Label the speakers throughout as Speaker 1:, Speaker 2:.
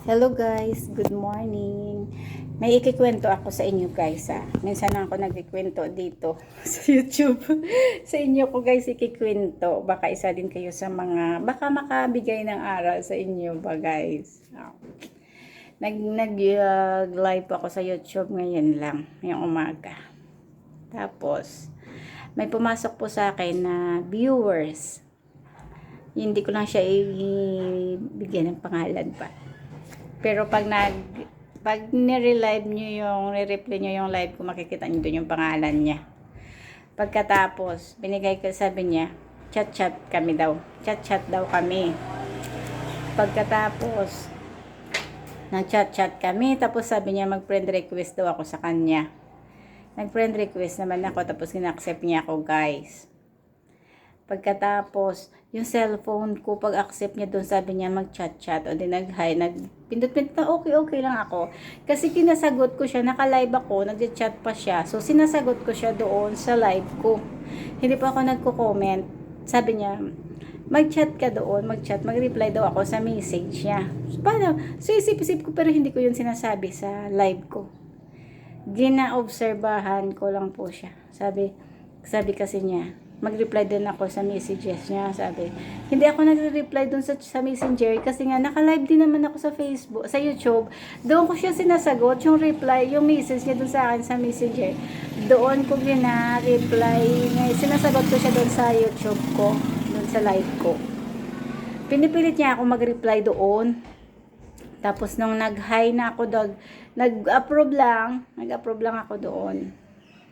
Speaker 1: Hello guys, good morning. May ikikwento ako sa inyo guys ah. Minsan ako nagkikwento dito sa YouTube. sa inyo ko guys ikikwento. Baka isa din kayo sa mga, baka makabigay ng aral sa inyo ba guys. Ah. Nag, nag uh, live ako sa YouTube ngayon lang, ngayong umaga. Tapos, may pumasok po sa akin na viewers. Hindi ko lang siya ibigyan ng pangalan pa. Pero pag nag pag nire-live niyo yung re-reply niyo yung live ko, makikita niyo doon yung pangalan niya. Pagkatapos, binigay ko sabi niya, chat-chat kami daw. Chat-chat daw kami. Pagkatapos, nag-chat-chat kami, tapos sabi niya mag-friend request daw ako sa kanya. Nag-friend request naman ako, tapos ginaccept niya ako, guys. Pagkatapos, yung cellphone ko, pag accept niya doon, sabi niya mag-chat-chat o din nag-hi, nagpindot-pindot na okay-okay lang ako. Kasi kinasagot ko siya, naka-live ako, nag-chat pa siya. So, sinasagot ko siya doon sa live ko. Hindi pa ako nagko-comment. Sabi niya, mag-chat ka doon, mag-chat, mag-reply daw ako sa message niya. So, paano? So, isip-isip ko, pero hindi ko yun sinasabi sa live ko. Gina-obserbahan ko lang po siya. Sabi, sabi kasi niya, mag-reply din ako sa messages niya, sabi. Hindi ako nagre-reply dun sa, sa messenger kasi nga naka-live din naman ako sa Facebook, sa YouTube. Doon ko siya sinasagot, yung reply, yung message niya dun sa akin sa messenger. Doon ko gina-reply, sinasagot ko siya dun sa YouTube ko, dun sa live ko. Pinipilit niya ako mag-reply doon. Tapos nung nag-hi na ako doon, nag-approve lang, nag-approve lang ako doon.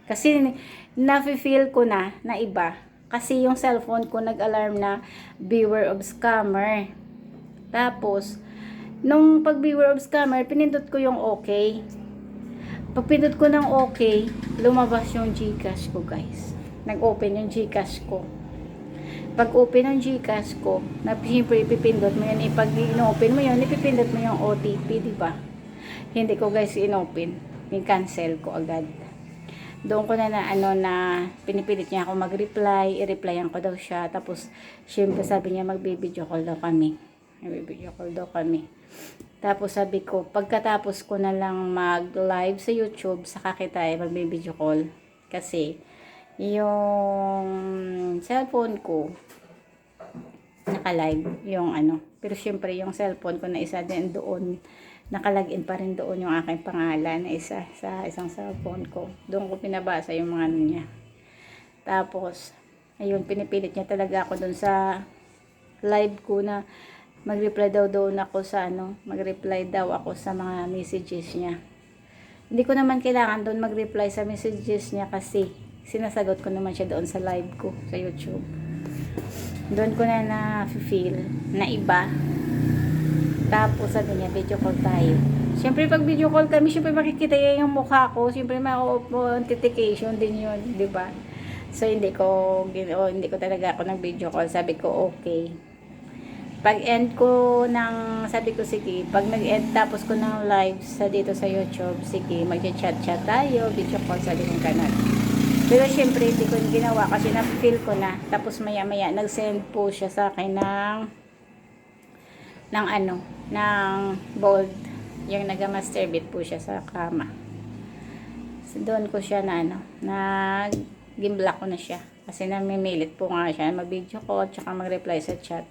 Speaker 1: Kasi nafe-feel ko na na iba. Kasi yung cellphone ko nag-alarm na beware of scammer. Tapos, nung pag beware of scammer, pinindot ko yung okay. Pag pinindot ko ng okay, lumabas yung Gcash ko guys. Nag-open yung Gcash ko. Pag open ng Gcash ko, na siyempre ipipindot mo yun, ipag in-open mo yun, ipipindot mo yung OTP, di ba? Hindi ko guys in-open. Yung-cancel ko agad doon ko na na ano na pinipilit niya ako mag-reply, i-replyan ko daw siya. Tapos syempre sabi niya magbi-video call daw kami. Magbi-video call daw kami. Tapos sabi ko, pagkatapos ko na lang mag-live sa YouTube, saka kita eh, magbi-video call. Kasi yung cellphone ko naka-live yung ano. Pero syempre yung cellphone ko na isa din doon nakalagin pa rin doon yung aking pangalan isa sa isang cellphone ko. Doon ko pinabasa yung mga ano niya. Tapos, ayun, pinipilit niya talaga ako doon sa live ko na mag-reply daw doon ako sa ano, mag-reply daw ako sa mga messages niya. Hindi ko naman kailangan doon mag-reply sa messages niya kasi sinasagot ko naman siya doon sa live ko sa YouTube. Doon ko na na-feel na iba tapos sabi niya, video call tayo. Siyempre pag video call kami, siyempre makikita niya yung mukha ko. Siyempre ma-authentication din yun, di ba? So hindi ko, oh, hindi ko talaga ako nag video call. Sabi ko, okay. Pag end ko ng, sabi ko, sige, pag nag-end tapos ko ng live sa dito sa YouTube, sige, mag-chat-chat tayo, video call sa likong kanal. Pero syempre, hindi ko ginawa kasi na-feel ko na. Tapos maya-maya, nag-send po siya sa akin ng ng ano, ng bold. Yung naga-masturbate po siya sa kama. So, doon ko siya na ano, na gimblock ko na siya. Kasi namimilit po nga siya mag-video call tsaka mag-reply sa chat.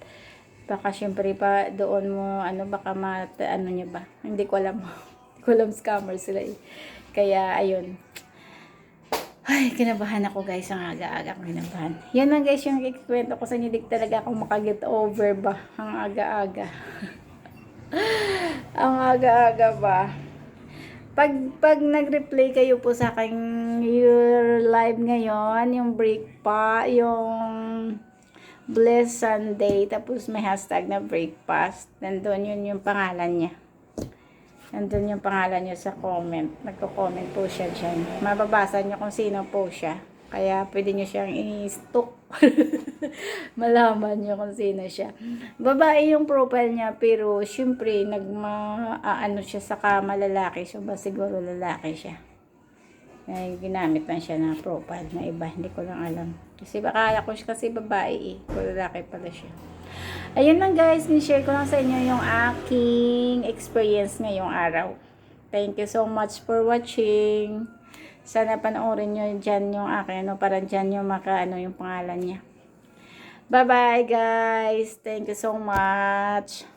Speaker 1: Baka syempre pa doon mo, ano, baka ma, ano niya ba? Hindi ko alam. Hindi ko alam scammer sila eh. Kaya, ayun. Ay, kinabahan ako guys. Ang aga-aga ko kinabahan. Yan lang guys yung ikikwento ko sa inyo. Di talaga ako makaget over ba. Ang aga-aga. ang aga-aga ba. Pag, pag nag-replay kayo po sa akin your live ngayon, yung break pa, yung Bless Sunday, tapos may hashtag na breakfast. Nandun yun yung pangalan niya. Nandun yung pangalan niya sa comment. Nagko-comment po siya dyan. Mababasa niyo kung sino po siya. Kaya pwede niyo siyang i-stalk. Malaman niyo kung sino siya. Babae yung profile niya pero syempre nagma ano siya sa kama lalaki. So ba siguro lalaki siya. Ay, ginamit lang siya na profile na iba. Hindi ko lang alam. Kasi baka ko siya kasi babae eh. Kung lalaki pala siya. Ayun lang guys, ni-share ko lang sa inyo yung aking experience ngayong araw. Thank you so much for watching. Sana panoorin nyo dyan yung akin, ano, para dyan yung maka, ano, yung pangalan niya. Bye-bye guys. Thank you so much.